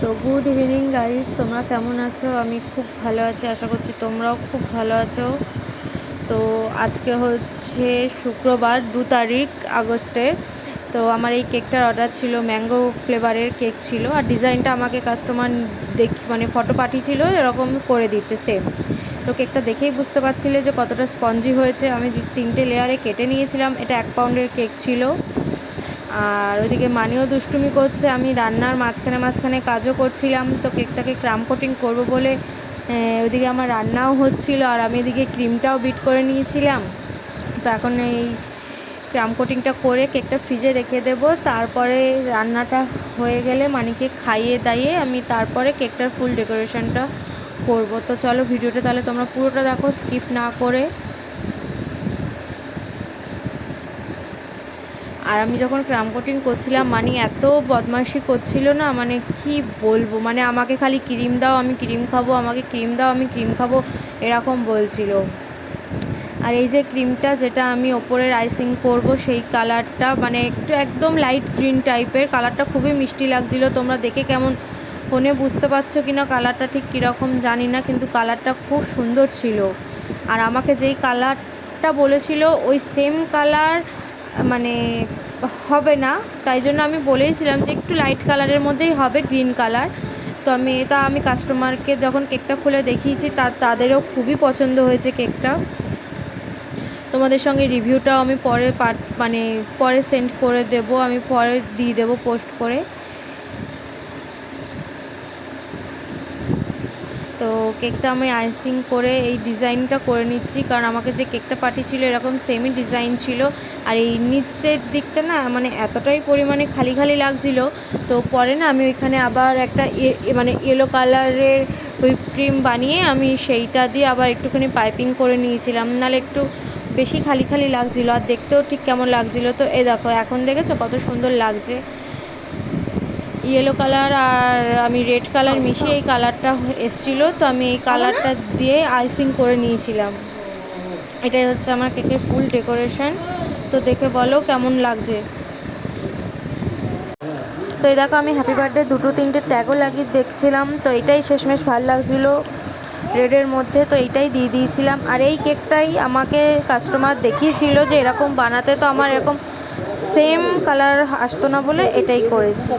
তো good evening guys তোমরা কেমন আছো? আমি খুব ভালো আছি, আশা করছি তোমরাও খুব ভালো আছো। তো আজকে হচ্ছে শুক্রবার, দু তারিখ আগস্টের তো আমার এই কেকটার অর্ডার ছিল ম্যাঙ্গো ফ্লেভারের কেক ছিল। আর ডিজাইনটা আমাকে কাস্টমার দেখি মানে ফটো পাঠিয়েছিল, এরকম করে দিতে সেম তো কেকটা দেখেই বুঝতে পারছিলে যে কতটা স্পঞ্জি হয়েছে। আমি তিনটে লেয়ারে কেটে নিয়েছিলাম। এটা এক পাউন্ডের কেক ছিল। আর ওইদিকে মানিও দুষ্টুমি করছে, আমি রান্নার মাঝখানে মাঝখানে কাজও করছিলাম, তো কেকটাকে ক্রাম কোটিং করব বলে ওইদিকে আমার রান্নাও হচ্ছিল, আর আমি এদিকে ক্রিমটাও বিট করে নিয়েছিলাম। তো এখন এই ক্রাম কোটিংটা করে কেকটা ফ্রিজে রেখে দেব, তারপরে রান্নাটা হয়ে গেলে মানিকে খাইয়ে দাইয়ে আমি তারপরে কেকটার ফুল ডেকোরেশনটা করব। তো চলো ভিডিওটা তাহলে তোমরা পুরোটা দেখো, স্কিপ না করে। আর আমি যখন ক্রাম কোটিং করছিলাম মানে এত বদমাশি করছিল না মানে কি বলব? মানে আমাকে খালি ক্রিম দাও, আমি ক্রিম খাব, আমাকে ক্রিম দাও, আমি ক্রিম খাব, এরকম বলছিল। আর এই যে ক্রিমটা যেটা আমি ওপরের আইসিং করব, সেই কালারটা মানে একটু একদম লাইট গ্রিন টাইপের, কালারটা খুবই মিষ্টি লাগছিল। তোমরা দেখে কেমন ফোনে বুঝতে পারছ কি না কালারটা ঠিক কীরকম জানি না, কিন্তু কালারটা খুব সুন্দর ছিল। আর আমাকে যেই কালারটা বলেছিল, ওই সেম কালার মানে হবে না। তাই জন্য আমি বলেইছিলাম যে একটু লাইট কালারের মধ্যেই হবে গ্রিন কালার তো আমি এটা আমি কাস্টমারকে যখন কেকটা খুলে দেখিয়েছি, তা, তাদেরও খুবই পছন্দ হয়েছে কেকটা তোমাদের সঙ্গে রিভিউটাও আমি পরে পাঠ মানে পরে সেন্ড করে দেব, আমি পরে দিয়ে দেবো পোস্ট করে। তো কেকটা আমি আইসিং করে এই ডিজাইনটা করে নিচ্ছি। কারণ আমাকে যে কেকটা পাঠিয়েছিল এরকম সেমই ডিজাইন ছিল। আর এই নিচের দিকটা না মানে এতটাই পরিমাণে খালি খালি লাগছিল। তো পরে না আমি ওইখানে আবার একটা মানে ইয়েলো কালারের হুইপ ক্রিম বানিয়ে আমি সেইটা দিয়ে আবার একটুখানি পাইপিং করে নিয়েছিলাম। নাহলে একটু বেশি খালি খালি লাগছিল। আর দেখতেও ঠিক কেমন লাগছিল। তো এ দেখো, এখন দেখেছ কত সুন্দর লাগছে। ইয়েলো কালার আর আমি রেড কালার মিশিয়ে এই কালারটা এসছিলো। তো আমি এই কালারটা দিয়ে আইসিং করে নিয়েছিলাম। এটাই হচ্ছে আমার কেকের ফুল ডেকোরেশন তো দেখে বলো কেমন লাগছে। তো এই দেখো আমি হ্যাপি বার্থডে দুটো তিনটে ট্যাগও লাগিয়ে দেখছিলাম। তো এটাই শেষমেশ ভালো লাগছিল রেডের মধ্যে। তো এইটাই দিয়ে দিয়েছিলাম। আর এই কেকটাই আমাকে কাস্টমার দেখিয়েছিল যে এরকম বানাতে। তো আমার এরকম সেম কালার আসতো না বলে এটাই করেছি।